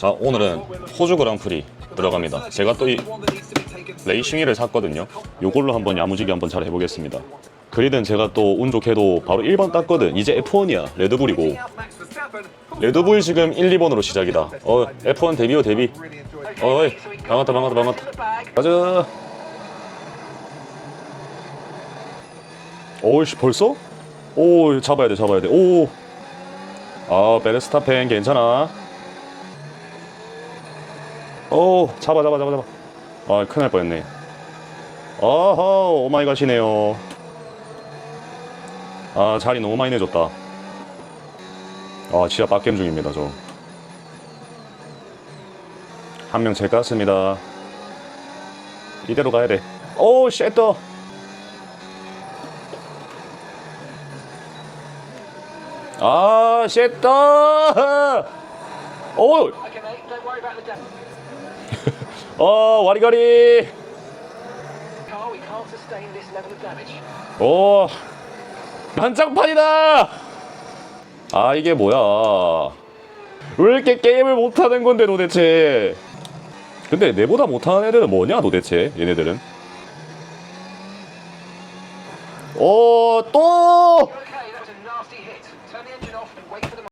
자 오늘은 호주 그랑프리 들어갑니다. 제가 또 이 레이싱위를 샀거든요. 요걸로 한번 야무지게 한번 잘 해보겠습니다. 그리든 제가 또 운 좋게도 바로 1번 땄거든. 이제 F1이야. 레드불이고. 레드불 지금 1, 2번으로 시작이다. 어 F1 데뷔요 데뷔. 어이 반갑다 반갑다 반갑다. 가자. 오이씨 벌써? 오 잡아야 돼 잡아야 돼오아 베르스타펜 괜찮아 오 잡아 잡아 잡아 잡아. 아 큰일 날 뻔했네. 어허 오마이갓이네요. 아 자리 너무 많이 내줬다. 아 진짜 빡겜 중입니다 저. 한 명 제가 습니다. 이대로 가야 돼 오 쉣더. 아 쉣더 오. 어 와리가리. 오 난장판이다 아 이게 뭐야 왜 이렇게 게임을 못하는 건데 도대체 근데 내보다 못하는 애들은 뭐냐 도대체 얘네들은 오 또